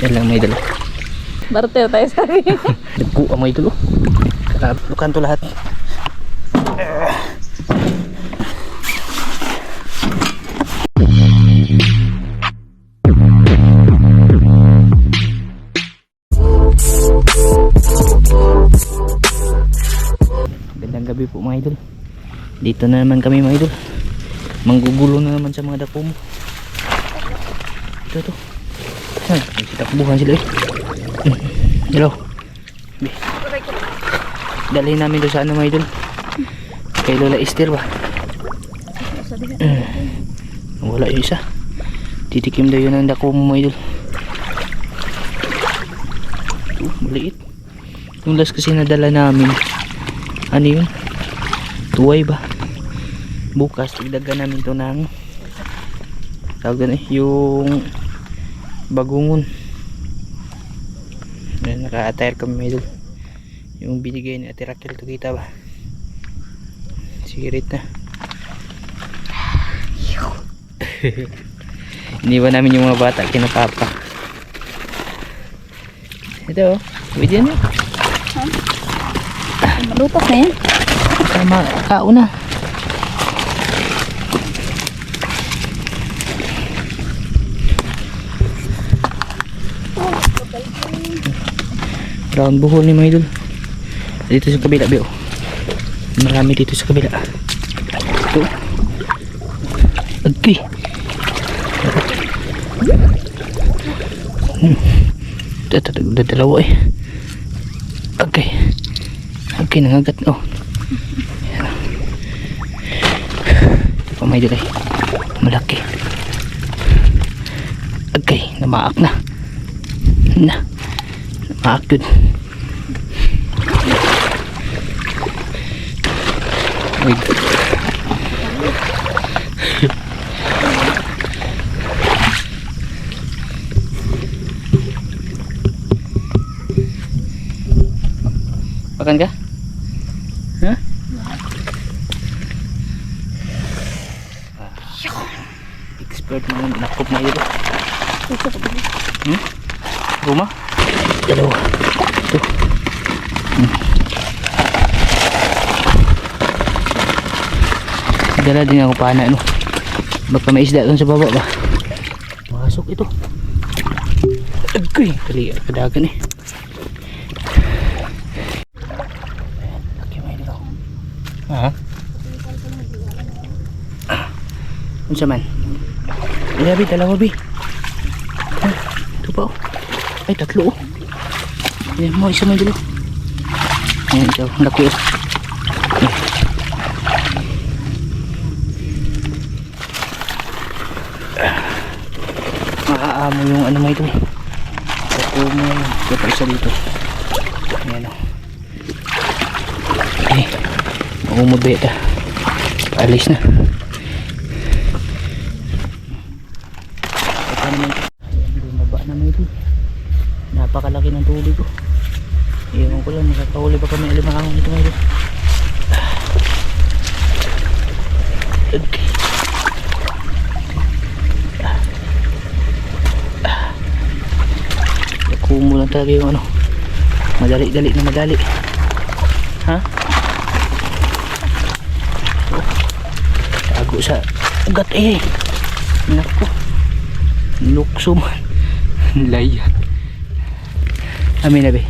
Yan lang may dalo. Barteo tayo sa akin. Nagku ang may dalo. Lukan to lahat. Gandang gabi po mga idol. Dito na naman kami mga idol. Manggugulo na naman sa mga dako mo. Ito to. Ay, may sitakbuhan sila eh. Hello. Dalhin namin doon sa ano mga idol. Kay Lola Esther ba? Wala yung isa. Titikim daw yun ang dako mo mga idol. Ito, maliit. Yung last kasi nadala namin. Ano yun? Tuway ba? Bukas, igdagan namin to ng tawag doon eh, yung bagungon. Naka-attire kami idol. Yung binigay ni Ate Raquel to kita ba? Sigaret na. Iniwan namin yung mga bata kina Papa. Ito oh, pwede yan eh. Malutok na yan. Tama, kauna. Brown buhol ni mga idol. Dito sa kabila, Bio. Marami dito sa kabila. Ito. Agki. Hmm. Dalawa eh. Okay. Okay, nangagat. Oh. Ito pa may dilay. Malaki. Okay, namaak na. Na. Yun. Wait. Makan ka? Ha? Expert mo yung nakop na ito. Hmm? Ruma? Dalawa. Ito. Hmm. Dala din ako pana ano. Baka may isda doon sa baba ba? Masok ito. Agay, kali kadagan eh. Ha? Unsa man? Ila bi dalawa bi. Ha? Ito pa oh. Ay tatlo oh. Yan mo isa mo dito. Yan ito, laki oh. Makaamo yung ano mo ito eh. Ito mo ito pa isa dito. Yan oh. Eh, umubeta. Alis na. Ito naman. Bumaba naman ito. Napakalaki ng tubig ko. Ewan ko lang, nakakahuli ba kami alimahangin ito ngayon. Okay. Lang talaga yung ano. Madali-dali na madali. Ha? Tago sa ugat eh. Nako. Lukso man. Layat. Amin na be.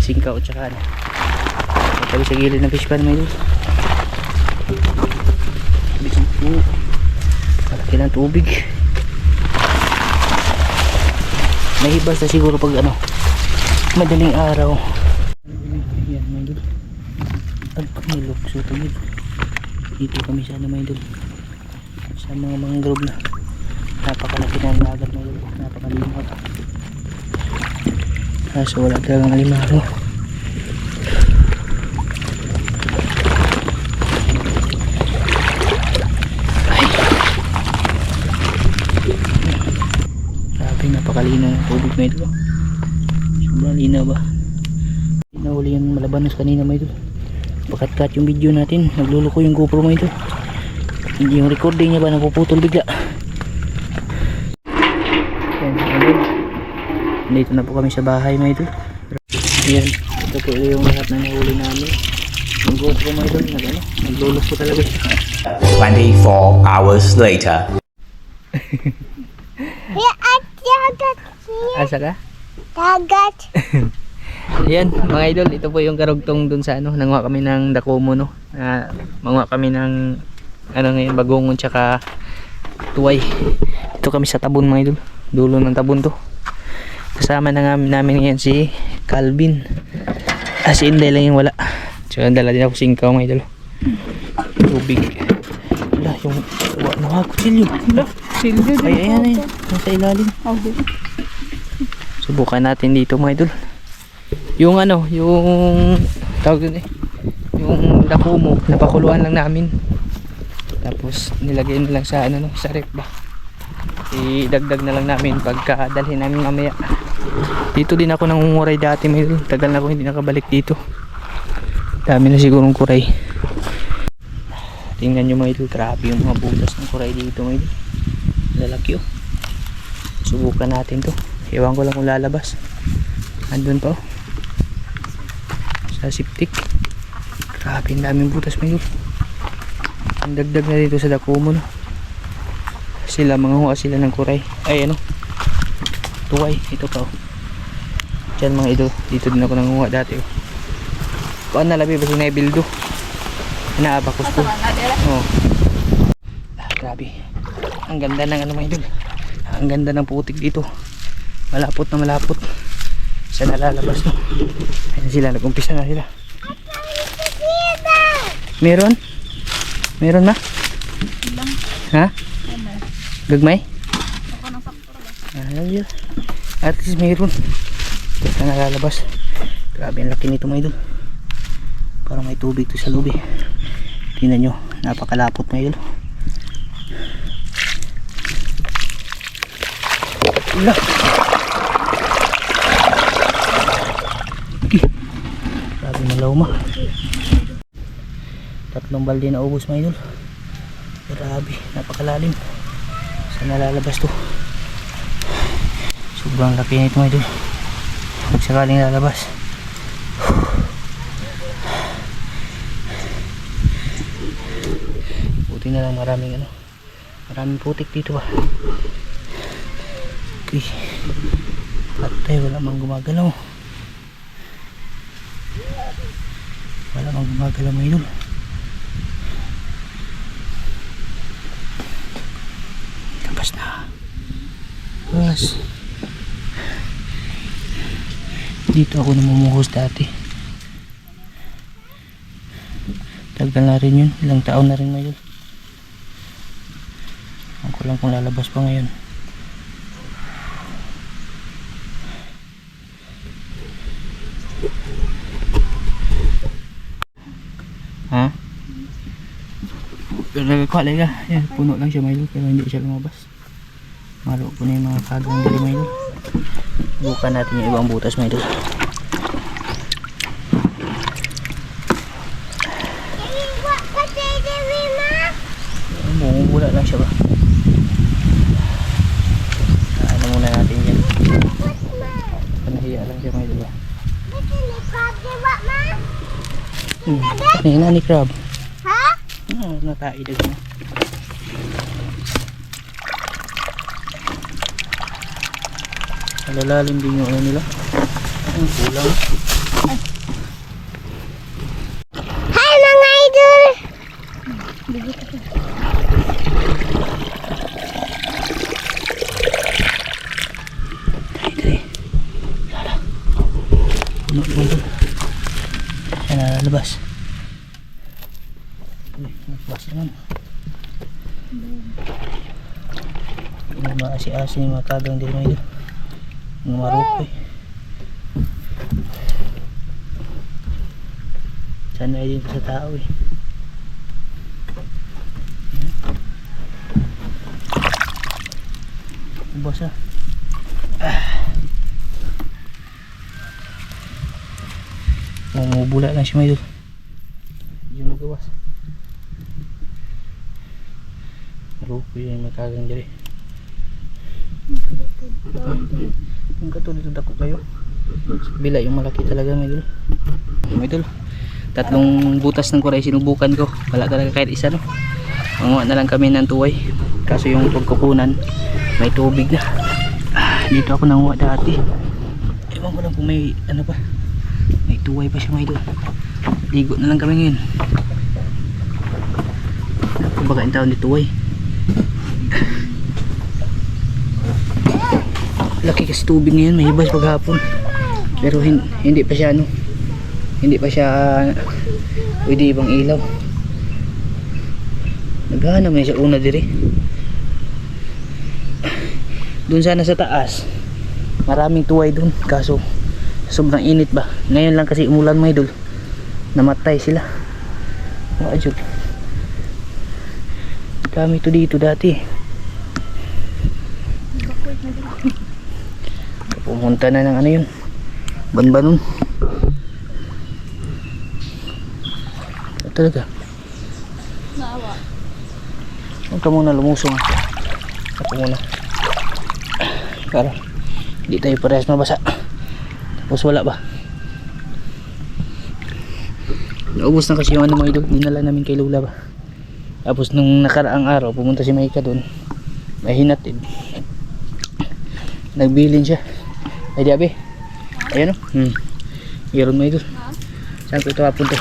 Singkaw tsaka ano. Tabi sa gilid ng fish pan may po. Malaki ng tubig. Nahibas na siguro pag ano. Madaling araw. Yan, may luz. Ang nilukso ito yun. Dito kami sana may luz. Sa mga mangrove na. Napakalaki na ang lagat may luz. Napakalimuhat. Kaso wala talagang alimango. Tubig na ito. Sobrang linaw ba? Nahuli yung malabanos kanina may ito. Bakat cut yung video natin. Nagluluko yung GoPro mo ito. Hindi yung recording niya ba napuputol bigla. Yan. Dito na po kami sa bahay mga idol. Ayan, ito po yung lahat na nahuli namin. Yung GoPro mga idol, nag ano, naglulos po talaga siya. 24 hours later. Asa ka? Dagat. Ayan, mga idol, ito po yung karugtong dun sa ano, nanguha kami ng dakumo no. Uh, manguha kami ng ano ngayon, bagongon tsaka tuway. Ito kami sa tabon mga idol. Dulo ng tabon to. Kasama na nga namin ngayon si Calvin. Ah, si Inday lang yung wala. Tsaka dala din ako singkaw mga idol. Tubig. Wala, yung wala na ako silyo. Wala. Silvio Ay, ayan ayan. Nasa ilalim. Di. Subukan natin dito mga idol. Yung ano, yung tawag dun eh. Yung dakumo, napakuluan lang namin. Tapos nilagay na lang sa ano no, sa rep ba. Idagdag na lang namin pagka dalhin namin mamaya. Dito din ako nangunguray dati idol. Tagal na ako hindi nakabalik dito. Dami na sigurong kuray. Tingnan nyo mga idol, grabe yung mga butas ng kuray dito mga idol. Lalaki oh. Subukan natin to. Ewan ko lang kung lalabas. Andun pa oh. Sa siptik. Grabe, ang daming butas mga idol. Ang dagdag na dito sa Dakumo no. Sila manguha sila ng kuray. Ay ano. Tuway, ito pa oh. Diyan mga idol, dito din ako nanguha dati oh. Kuan na labi ba si Nebildo? Inaabakos ko. Oh. Ah, grabe. Ang ganda ng ano mga idol. Ang ganda ng putik dito. Malapot na malapot. Sa nalalabas no. Ayan sila, nag-umpisa na sila. Meron? Meron na? Ha? Gagmay? At least meron. Sa nalalabas. Grabe ang laki nito mga idol. Parang may tubig to sa loob eh. Tingnan nyo. Napakalapot mga idol. Wala. Okay. Malaw ma. Tatlong balde na ubos mga idol. Grabe, napakalalim. Saan nalalabas to? Sobrang laki nito mga idol. Pag sakaling lalabas. Buti na lang maraming ano. Maraming putik dito ba. Okay. Patay, wala mang gumagalaw. Mang gumagalaw mga idol. Labas na. Labas. Dito ako namumuhos dati. Tagal na rin yun. Ilang taon na rin ngayon. Ang ko lang kung lalabas pa ngayon. Ha? Nagkakwalay ka. Yan, puno lang siya Milo. Pero hindi siya lumabas. Malo po na yung mga kagang dali Milo. Bukan natin yung ibang butas Milo. Mumubula lang siya ba? Ano muna natin yan. Panahiya lang siya Milo ba? Hmm. Kanina ni crab. Ha? Ah, nakaidag na. Malalalim din yung ano nila. Ang kulang. Hi mga idol! Dali, dali. Lala. Puno naman doon. Yan na lalabas. Uy, nagpas naman. Yung mga asi-asi yung mga kagang din mga idol. Mga maroko eh. Sanay din sa tao eh. Ubos ah. Mamubula lang siya may idol. Yun magawas. Maroko yun yung makagang diri. Yung katulad dako kayo. Bila yung malaki talaga may idol. May idol. Tatlong butas ng kuray sinubukan ko. Wala talaga kahit isa no. Manguha na lang kami ng tuway. Kaso yung pagkukunan may tubig na. Ah, dito ako nanguha dati. Ewan ko lang kung may ano pa. May tuway pa siya mga idol. Ligo na lang kami ngayon. Kung baka yung taon ni tuway. Laki kasi tubig ngayon, may hibas paghapon. Pero hin- hindi pa siya ano. Hindi pa siya pwede ibang ilaw. Naghahanap na siya una dire. Doon sana sa taas. Maraming tuway doon. Kaso sobrang init ba. Ngayon lang kasi umulan mga idol. Namatay sila. Mga ajud. Kami to dito dati. Pumunta na ng ano yun. Banbanon. Ito talaga. Naawa. Huwag ka muna lumusong. Ako muna. Para hindi tayo parehas mabasa. Tapos wala ba? Naubos na kasi yung ano mga idol. Dinala namin kay Lola ba? Tapos nung nakaraang araw, pumunta si Maika doon. May hinatid. Nagbilin siya. Ay di abi. Ayan o. Hmm. Meron mo idol. Saan ko ito papunta?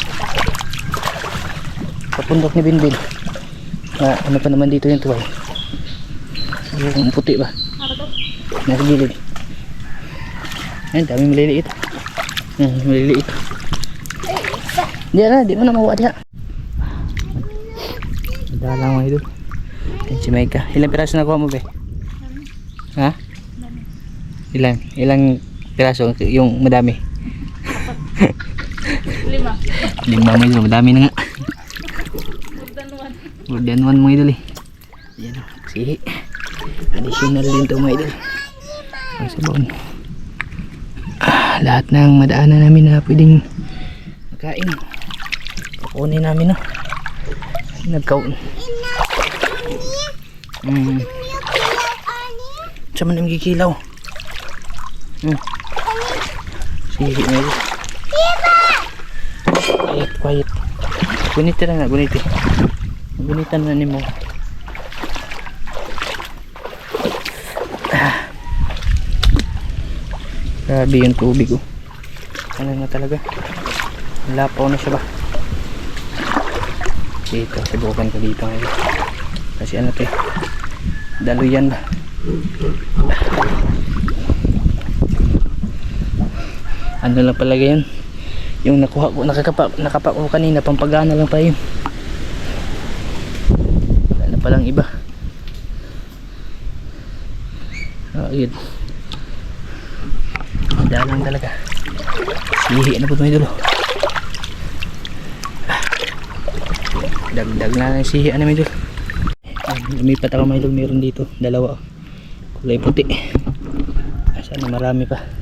Papundok ni Binbin. Ah, ano pa naman dito yung tuway? Yung puti ba? Nasa gilid. Ayun, dami maliliit. Hmm, maliliit. Di na, di mo na mawa diha. Dala mo ito. Ayun si Maika. Ilang piraso nakuha mo be? Ha? Ilang? Ilang piraso? Yung madami? Lima. Lima mo ito, madami na nga. Danuan. More than one mga idol eh. Yan o, sihi. Additional din to mga idol. Ang sabon. Ah, lahat ng madaanan namin na pwedeng makain. Kukunin namin no. Nagkaun. Hmm. Sa man yung gikilaw. Hmm. Sihi mga idol. Quiet, quiet. Gunita na nga, gunita. Gunitan na ni mo. Ah. Grabe yung tubig oh. Ano na talaga? Lapaw na siya ba? Dito, subukan ko dito ngayon. Kasi ano to eh. Daluyan ba? Ano lang palaga yun? Yung nakuha ko, nakakapa, nakapa ko kanina, pampagana lang pa yun. Wala na palang iba. Oh, yun. Dalang talaga. Sihi na po may dulo. Ah. Dagdag na lang sihi na may dulo. Lumipat ako may dulo. Meron dito. Dalawa. oh. Kulay puti. Sana marami pa.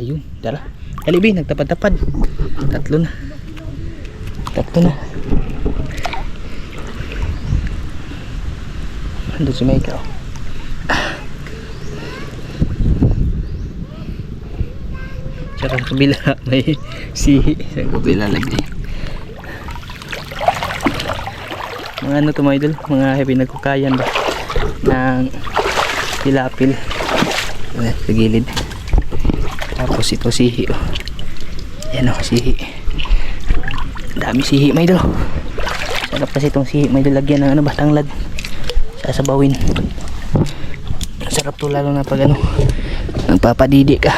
Ayun. Tara. Kalibi. Nagtapad-tapad. Tatlo na. Tatlo na. Andun si Mika oh. Tsaka sa kabila may sihi sa kabila lagi. Mga ano to mga idol, mga heavy nagkukayan ba ng tilapil sa gilid. Tapos ito sihi oh. Yan oh, sihi. Dami sihi mga idol. Sarap kasi itong sihi idol lagyan ng ano ba tanglad. Sasabawin. Sarap to lalo na pag ano nagpapadidi ka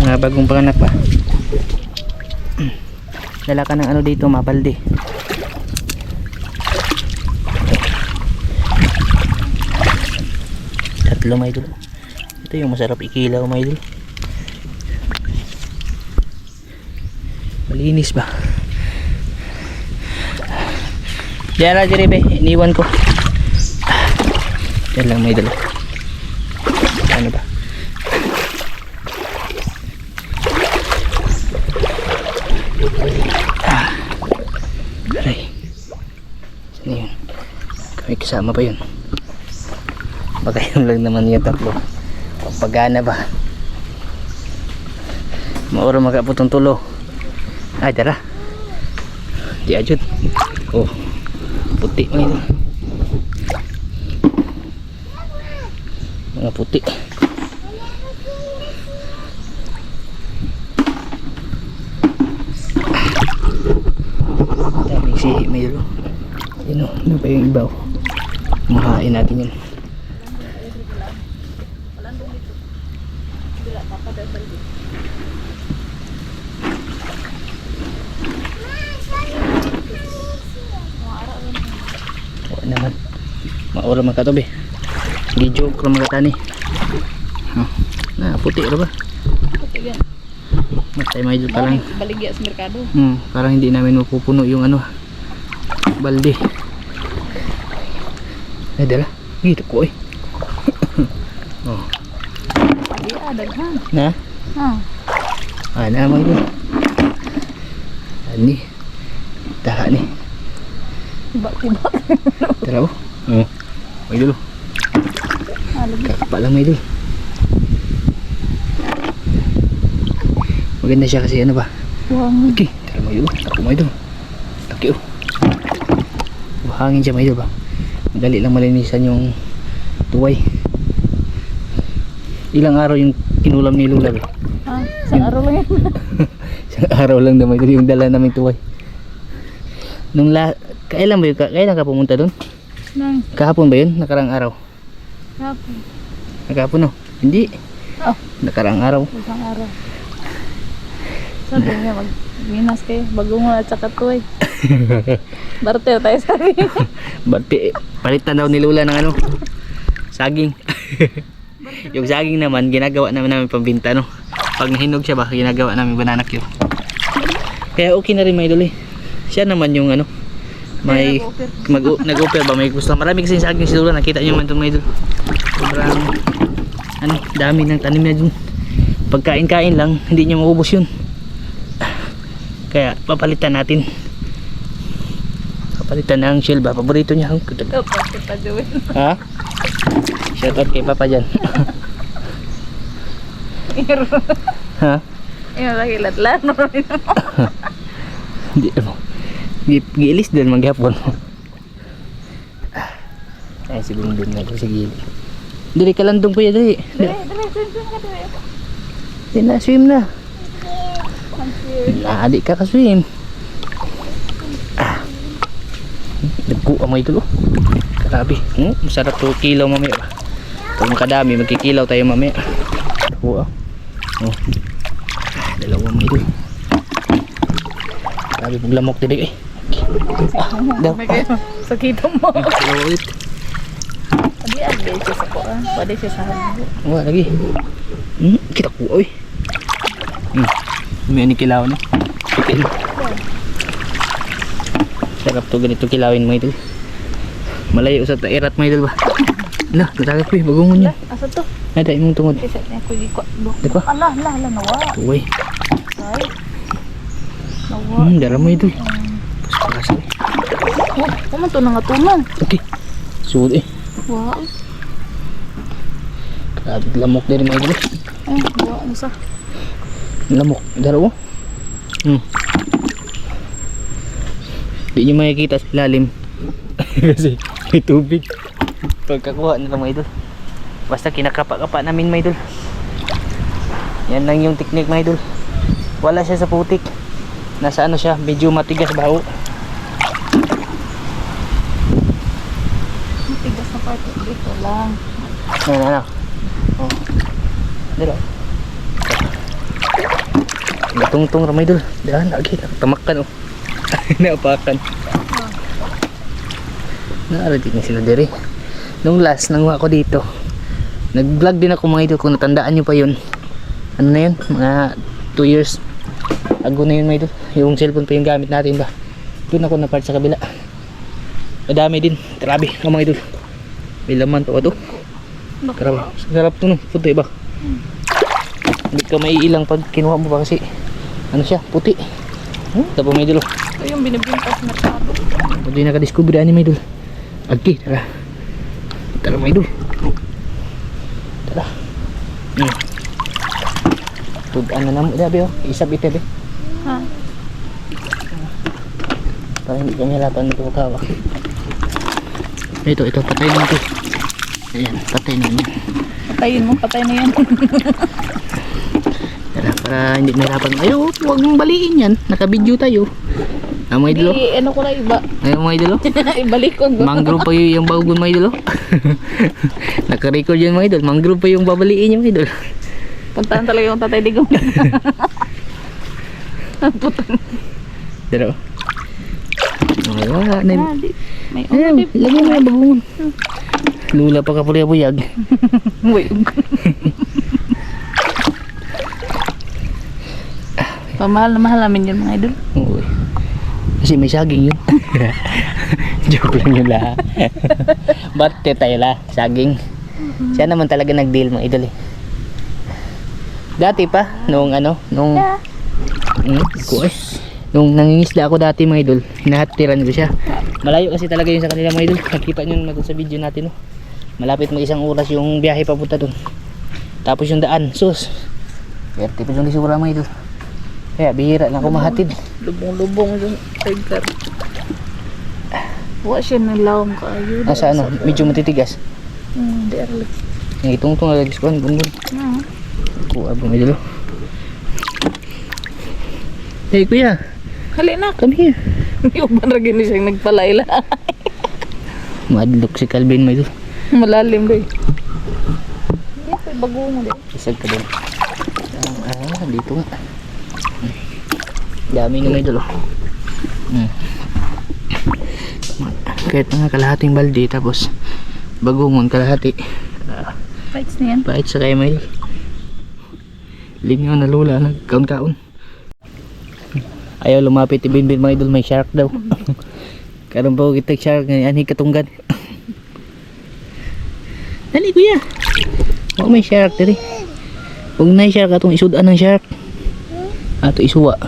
mga bagong panganak pa dala ka ng ano dito mapalde tatlo may idol ito yung masarap ikilaw may idol malinis ba yan na jiribe iniwan ko yan lang may idol ano ba Aray. Saan yun? May kasama pa yun. Baka yun lang naman yung tatlo. pagana ba mauro makaputong tulo ay tara. Di ajud oh puti. Mga idol mga puti. Daming sihi may idol yun o ano pa yung ibaw? Mahain natin yun Oo naman. Man katobi. Gi-joke lang mga tani. Oh, na puti ra ba? Puti yan. Matay may pa lang. Baligya sa merkado. Hmm, parang hindi namin mapupuno yung ano balde. Ay dala. Dito ko eh. oh, Di adag ha. na. Ha. Ah, na mo yun. Ani. Taha ni. Tibak-tibak. Tara oh. May dulo. Kakapa lang may dulo. Maganda siya kasi ano ba? Buhangin. Okay, tara mo yun. Ako mo yun. Laki oh. Buhangin siya mo yun ba? Dali lang malinisan yung tuway. Ilang araw yung kinulam ni Lula ba? Ha. Isang araw lang yan. Isang araw lang naman ito yung dala namin tuway. Nung la... Kailan ba yun? Ka- Kailan ka pumunta doon? Nang. Kahapon ba yun? Nakarang araw? Hapon. Nakahapon no? Hindi. Oh. Nakarang araw. Isang araw. Sabi niya, mag minas kayo. Bagong at saka tuway. Barter tayo sabi. Ba't pi- palitan daw ni Lula ng ano? Saging. yung saging naman, ginagawa naman namin pambinta, no? Pag nahinog siya ba, ginagawa namin banana cue. Kaya okay na rin may duli. Siya naman yung ano, may mag nag-offer ba may gusto. Marami kasi saging si Lula, nakita niyo man itong may duli. Sobrang ano, dami ng tanim niya dun. Pagkain-kain lang, hindi niya maubos yun. Kaya papalitan natin. Papalitan ng shell ba? Paborito niya. ang. Ha? Shout out kay Papa dyan. Ha? Iro lagi latlan. Hindi ano. Gi- Giilis din maghapon. Ay, si Bundun na sa gilid. Dili ka landong kuya, dili. Dire, dire, swim, ka dire. Di na, swim na. Na, di ka ka-swim. Ah. Nagku amay tulo. Grabe. Hmm, masarap to kilaw mamaya ba. Pag makadami, magkikilaw tayo mamaya. Nagku ah. Oh. Ah, Dalawa may tulo. Grabe pag lamok din eh. Ah, daw. May kayo. Sakito mo. Ulit. Adi, adi siya sa ko. ah. Pwede siya sa halibo. Wala lagi. Hmm, kita ko oy. Hmm. May ani kilaw na. Okay. Sarap to ganito kilawin mo idol. Malayo sa tairat mo idol ba? Ala, natagat ko eh, bagungon yun. Asa to? Ay, dahil mong tungod. Isa niya ko di ko. Di ko? Ala, ala, ala, nawa. Uy, Ay. Nawa. hmm, dara mo idol. Paspas eh. Oh, kuman to nga tuman. Okay. Suod eh. Wow. Grabe, lamok din mo idol. eh. Ay, wow, ano sa? Lamok, dara mo. Hmm. Di nyo makikita sa ilalim. Kasi may tubig. Pagkakuha na lang mga idol. Basta kinakapa-kapa namin mga idol. Yan lang yung technique mga idol. Wala siya sa putik. Nasa ano siya, medyo matigas baho. Matigas na part. Dito lang. Ano, ano. Oh. Dala. Gatong-tong ramay idol. Dahan lagi. Tamakan oh. Naapakan. Naarating na sila diri. Nung last, nanguha ko dito. Nag-vlog din ako mga idol kung natandaan nyo pa yun. Ano na yun? Mga 2 years ago na yun mga idol. Yung cellphone pa yung gamit natin ba. Doon ako na part sa kabila. Madami din. Grabe. Oh, mga idol. May laman to. Ito. Grabe. Sarap to no. Puti ba? Hindi ka maiilang pag kinuha mo ba kasi ano siya? Puti. Hmm? Tapos may idol. oh. Ito yung binibinta sa merkado. Hindi nakadiscover ani may idol. Agi, tara. Tara may idol. Tara. Hmm. Pud ano na mo, dabi oh. Isab ite be. Ha? Para hindi kami halapan ng kawak. Ito, ito, patay na ito. Ayan, patay na yun. Patayin mo, patay na yan. Tara, para hindi mahirapan. Ayo, huwag mong baliin yan. Nakabidyo tayo. Ah, mga idolo. Di, ano ko na iba. Ayun mga idolo. Ibalik ko. Mangrove pa yung, yung bagon mga idolo. Naka-record yun mga idol. Mangrove pa yung babaliin yung idol. Puntahan talaga yung tatay digong. Putang. Pero, oh, wala na Ah. May Ayan, ulip. lagyan mo yung bagungon. Lula pa ka pala buyag. Uy. Pamahal na mahal namin yun mga idol. Uy. Kasi may saging yun. Joke lang yun la. Ba't tayo la? Saging. Siya naman talaga nag-deal mga idol eh. Dati pa, nung ano, nung... Hmm, ko Nung nangingisda ako dati mga idol, hinahatiran ko siya. Malayo kasi talaga yun sa kanila mga idol. Nakita nyo naman sa video natin no. Malapit mo isang oras yung biyahe papunta dun. Tapos yung daan, sus. Werte pa yung lisura mga idol. Kaya bihira na ako mahatid. Lubong-lubong yung tiger. Wa siya ng lawang kayo. Nasa ano, medyo matitigas. Hmm, di aralik. Yung itong itong nalagis ko, gungun. Hmm. Kuha may dalo? Hey kuya, Halina. come here. Yung baragin niya siyang nagpalayla. Madlok si Calvin may dalo. Malalim doy. Yan po, bago mo doy. Isag ka doon. Ah, dito nga. Dami nga may dalo. Hmm. Kahit mga kalahating balde tapos bagungon kalahati. Ah, Fights na yan. Pahit sa kayo may Lingaw na lula, nagkaon-kaon. Ayaw lumapit ni Binbin mga idol, may shark daw. Karon pa kita shark ngayon, ani katunggan. Dali kuya. Oh, may shark diri. Huwag na shark atong isudan ng shark. Ato isuwa.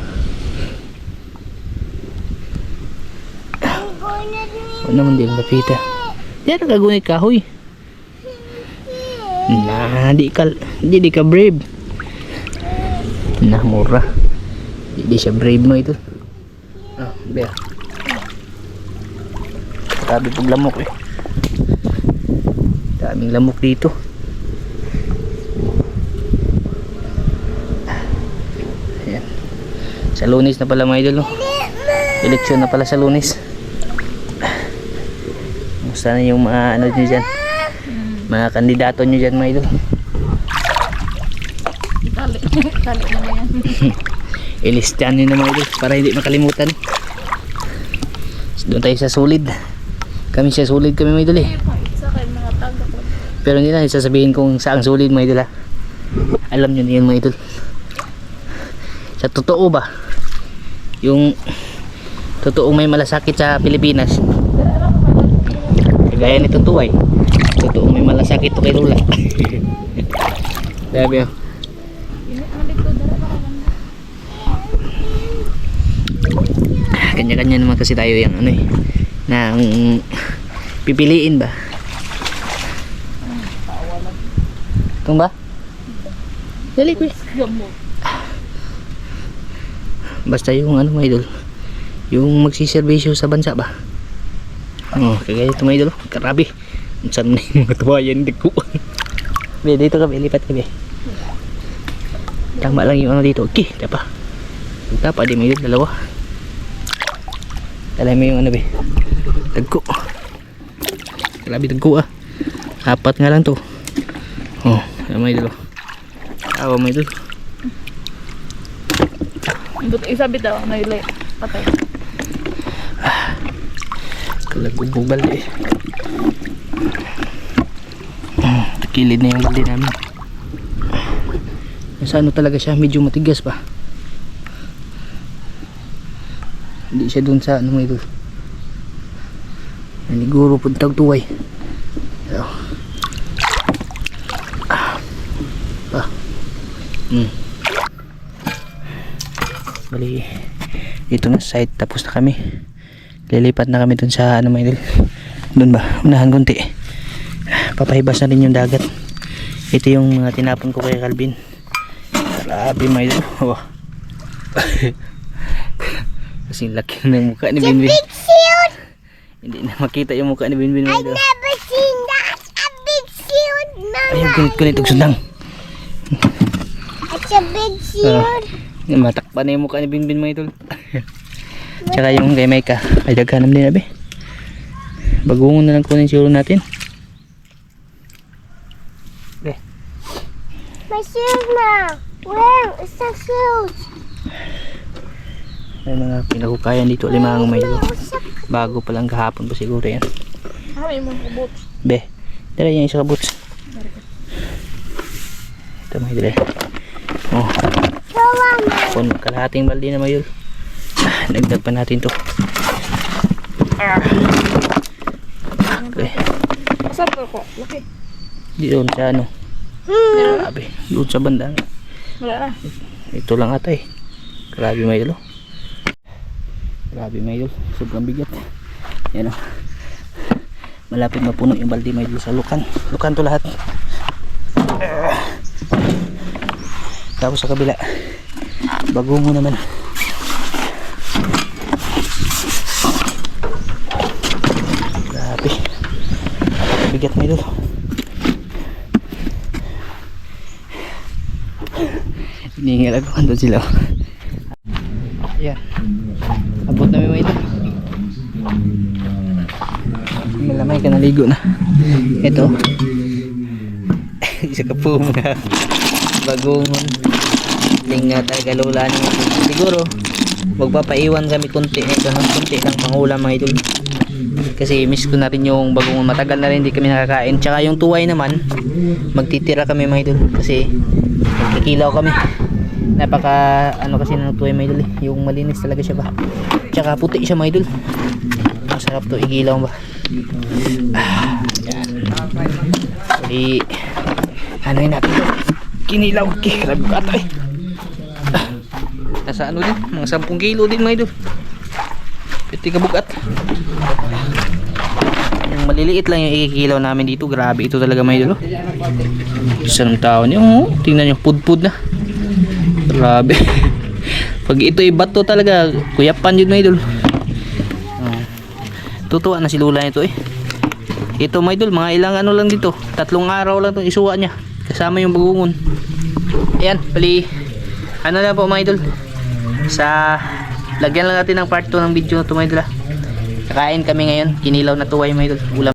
Huwag naman din lapita. Di na kagunit kahoy. Nah, di ka di, di ka brave. Nah, mura. Di, di siya brave mo ito. Ah, bear. Grabe pag lamok eh. Daming lamok dito. Ayan. Sa lunis na pala mga idol. No? Eleksyon na pala sa lunis. Musta na yung mga ano nyo dyan? Mga kandidato nyo dyan mga idol. Tali. Tali na na yan. Ilistahan nyo na mga idol para hindi makalimutan. Doon tayo sa sulid. Kami sa sulid kami mga idol eh. Pero hindi na sasabihin kung saang sulid mga idol ha. Alam nyo na yun mga idol. Sa totoo ba? Yung totoong may malasakit sa Pilipinas. Kagaya nitong tuway. Totoong may malasakit to kay Lula. Oh. Kanya-kanya naman kasi tayo yung ano eh. Nang pipiliin ba? Itong ba? Dali ko Basta yung ano mga idol. Yung magsiservisyo sa bansa ba? Oh, kagaya ito mga idol. Karabi Saan na yung mga tuwayan Hindi ko dito kami Lipat kami Tama lang yung ano dito. Okay, tapa. Tapa di mga idol. Dalawa Dala mo yung ano be Tagko Grabe tagko ah Apat nga lang to Oh, mga idol oh. Awa mga idol But isabi daw na ilay. Patay. Kalagubog balde. Hmm, Kilid na yung balde namin. Nasa ano talaga siya, medyo matigas pa. Hindi siya dun sa ano mo ito. Naniguro po tagtuway. Ayo. Ah. Pa. Hmm. Bali, dito na site tapos na kami lilipat na kami dun sa ano may dun ba unahan kunti papahibas na rin yung dagat Ito yung mga tinapon ko kay Calvin. Grabe may Wow. Kasing laki ng mukha ni Binbin. Big shield. Hindi na makita yung mukha ni Binbin. I May never seen that. A big shield, Ayun, Mama. kunit kunit og sundang. It's a big shield. Yung matakpan na yung mukha ni Binbin mga idol. Tsaka yung kay Maika. Ay daghanam din abi. Bagungon na lang kunin siguro natin. My shield now. Where is the shield? May mga pinahukayan dito limang may Bago pa lang kahapon pa siguro yan. Ah, may mga kubot. Be, dala yan isa ka boots. Ito idol eh. Oh, kung kalahating balde na mga idol. Ah, Dagdag pa natin to. Okay. Saan to ko? Laki. Doon sa ano. Hmm. Grabe. Doon sa banda. Wala na. Ito lang ata eh. Grabe may idol. oh. Grabe may. Sobrang bigat. Yan o. Malapit mapuno yung balde may idol sa lukan. Lukan to lahat. Tapos sa kabila. Bago mo naman. Grabe. Bigat may idol. Hiningal ako andun sila. Malamay ka naligo na. Ito. Isa ka po mga bagungon. Tinga talaga lola ni Siguro, magpapaiwan kami kunti nito ng kunti ng pangulam mga idol. Kasi miss ko na rin yung bagungon. Matagal na rin hindi kami nakakain. Tsaka yung tuway naman, magtitira kami mga idol. Kasi magkikilaw kami. Napaka ano kasi ng tuway mga idol eh. Yung malinis talaga siya ba. Tsaka puti siya mga idol. Masarap to igilaw ba. Ah. Uli, yun natin to? Kinilaw. Grabe ka ata eh. Ah, Nasa ano din? Mga 10 kilo din mga idol. Piti ka bugat. Yung maliliit lang yung ikikilaw namin dito. Grabe ito talaga mga idol. oh. Isa ng tao niyo. Oh, tingnan niyo, pudpud na. Grabe. Pag ito ay bato talaga, kuyapan yun mga idol. Tutuwa na si Lula nito eh. Ito mga idol, mga ilang ano lang dito. Tatlong araw lang itong isuwa niya. Kasama yung bagungon. Ayan, bali. Ano na po mga idol. Sa lagyan lang natin ng part 2 ng video na ito mga idol. ah. Kakain kami ngayon. Kinilaw na tuway mga idol. Ulam